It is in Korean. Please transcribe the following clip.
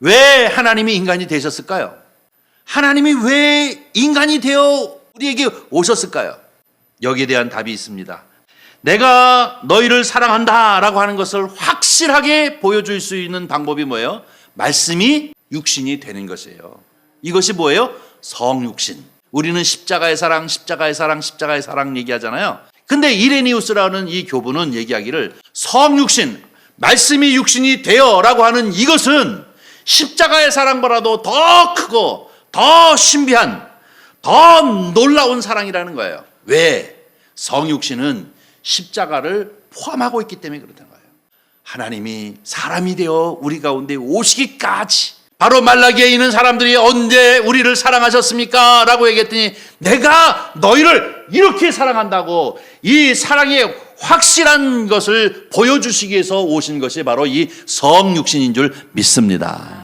왜 하나님이 인간이 되셨을까요? 하나님이 왜 인간이 되어 우리에게 오셨을까요? 여기에 대한 답이 있습니다. 내가 너희를 사랑한다 라고 하는 것을 확실하게 보여줄 수 있는 방법이 뭐예요? 말씀이 육신이 되는 것이에요. 이것이 뭐예요? 성육신. 우리는 십자가의 사랑, 십자가의 사랑, 십자가의 사랑 얘기하잖아요. 근데 이레니우스라는 이 교부는 얘기하기를 성육신, 말씀이 육신이 되어라고 하는 이것은 십자가의 사랑보다도 더 크고 더 신비한 더 놀라운 사랑이라는 거예요. 왜? 성육신은 십자가를 포함하고 있기 때문에 그렇다는 거예요. 하나님이 사람이 되어 우리 가운데 오시기까지 바로 말라기에 있는 사람들이 언제 우리를 사랑하셨습니까? 라고 얘기했더니 내가 너희를 이렇게 사랑한다고 이 사랑의 확실한 것을 보여주시기 위해서 오신 것이 바로 이 성육신인 줄 믿습니다.